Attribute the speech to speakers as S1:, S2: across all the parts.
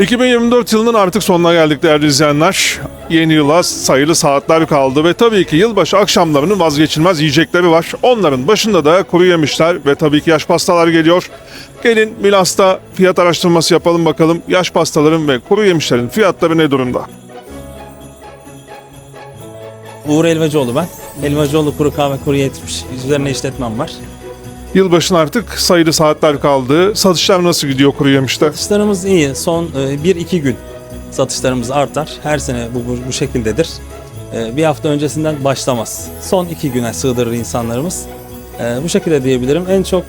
S1: ...2024 yılının artık sonuna geldik değerli izleyenler. Yeni yıla sayılı saatler kaldı ve tabii ki yılbaşı akşamlarının vazgeçilmez yiyecekleri var. Onların başında da kuru yemişler ve tabii ki yaş pastalar geliyor. Gelin Milas'ta fiyat araştırması yapalım bakalım yaş pastaların ve kuru yemişlerin fiyatları ne durumda?
S2: Uğur Elvacıoğlu ben. Elvacıoğlu Kuru Kahve Kuru Yetmiş. Üzerine işletmem var.
S1: Yılbaşına artık sayılı saatler kaldı. Satışlar nasıl gidiyor kuru yemişte?
S2: Satışlarımız iyi. Son 1-2 gün satışlarımız artar. Her sene bu, bu, bu şekildedir. E, Bir hafta öncesinden başlamaz. Son 2 güne sığdırır insanlarımız. E, Bu şekilde diyebilirim. En çok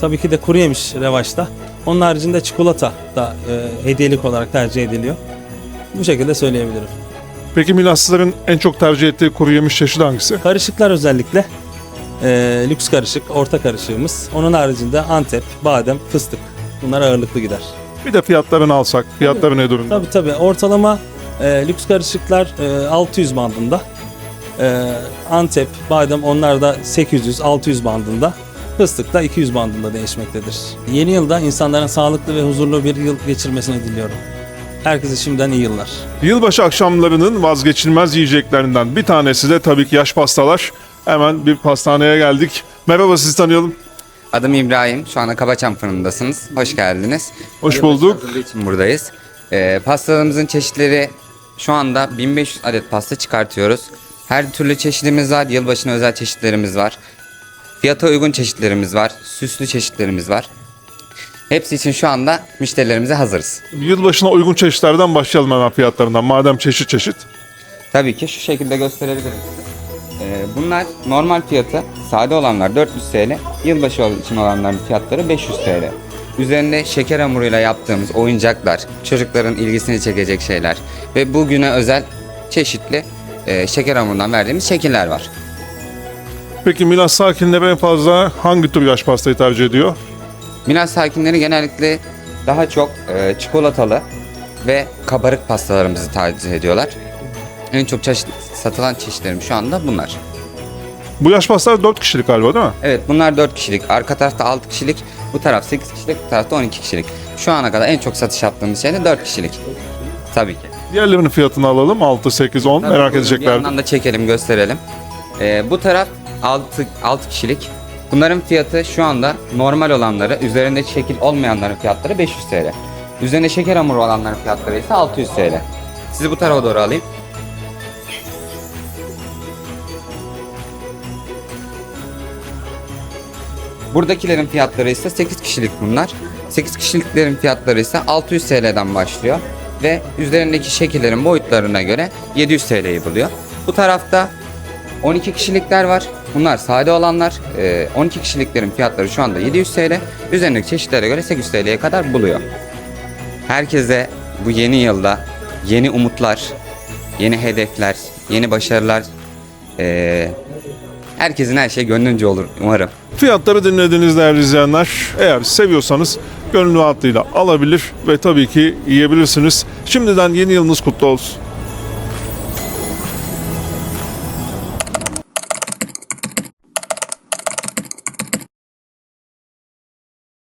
S2: tabii ki de kuru yemiş revaçta. Onun haricinde çikolata da e, hediyelik olarak tercih ediliyor. Bu şekilde söyleyebilirim.
S1: Peki Milaslıların en çok tercih ettiği kuru yemiş çeşidi hangisi?
S2: Karışıklar özellikle e, lüks karışık, orta karışığımız. Onun haricinde Antep, badem, fıstık. Bunlar ağırlıklı gider.
S1: Bir de fiyatlarını alsak. Fiyatları ne durumda?
S2: Tabii tabii ortalama e, lüks karışıklar e, 600 bandında. E, Antep, badem onlar da 800-600 bandında. Fıstık da 200 bandında değişmektedir. Yeni yılda insanların sağlıklı ve huzurlu bir yıl geçirmesini diliyorum. Herkese şimdiden iyi yıllar.
S1: Yılbaşı akşamlarının vazgeçilmez yiyeceklerinden bir tanesi de tabii ki yaş pastalar. Hemen bir pastaneye geldik. Merhaba sizi tanıyalım.
S3: Adım İbrahim. Şu anda Kabaçam fırındasınız. Hoş geldiniz.
S1: Hoş bulduk.
S3: İçin buradayız. Ee, pastalarımızın çeşitleri şu anda 1500 adet pasta çıkartıyoruz. Her türlü çeşidimiz var. Yılbaşına özel çeşitlerimiz var. Fiyata uygun çeşitlerimiz var. Süslü çeşitlerimiz var. Hepsi için şu anda müşterilerimize hazırız.
S1: Yılbaşına uygun çeşitlerden başlayalım hemen fiyatlarından. Madem çeşit çeşit.
S3: Tabii ki şu şekilde gösterebilirim size. Ee, bunlar normal fiyatı sade olanlar 400 TL, yılbaşı için olanların fiyatları 500 TL. Üzerinde şeker hamuruyla yaptığımız oyuncaklar, çocukların ilgisini çekecek şeyler ve bugüne özel çeşitli e, şeker hamurundan verdiğimiz şekiller var.
S1: Peki Milas sakinleri en fazla hangi tür yaş pastayı tercih ediyor?
S3: Milas sakinleri genellikle daha çok e, çikolatalı ve kabarık pastalarımızı tercih ediyorlar. En çok çeşit, satılan çeşitlerim şu anda bunlar.
S1: Bu yaş pastalar 4 kişilik galiba değil mi?
S3: Evet bunlar 4 kişilik. Arka tarafta 6 kişilik. Bu taraf 8 kişilik. Bu tarafta 12 kişilik. Şu ana kadar en çok satış yaptığımız şey de 4 kişilik. Tabii ki.
S1: Diğerlerinin fiyatını alalım. 6, 8, 10
S3: Tabii,
S1: merak
S3: Bir
S1: edecekler.
S3: yandan da çekelim gösterelim. Ee, bu taraf 6, 6 kişilik. Bunların fiyatı şu anda normal olanları, üzerinde şekil olmayanların fiyatları 500 TL. Üzerinde şeker hamuru olanların fiyatları ise 600 TL. Sizi bu tarafa doğru alayım. Buradakilerin fiyatları ise 8 kişilik bunlar. 8 kişiliklerin fiyatları ise 600 TL'den başlıyor ve üzerindeki şekillerin boyutlarına göre 700 TL'yi buluyor. Bu tarafta 12 kişilikler var. Bunlar sade olanlar. Ee, 12 kişiliklerin fiyatları şu anda 700 TL. Üzerindeki çeşitlere göre 800 TL'ye kadar buluyor. Herkese bu yeni yılda yeni umutlar, yeni hedefler, yeni başarılar, ee, herkesin her şey gönlünce olur umarım.
S1: Fiyatları dinlediniz değerli izleyenler. Eğer seviyorsanız gönül rahatlığıyla alabilir ve tabii ki yiyebilirsiniz. Şimdiden yeni yılınız kutlu olsun.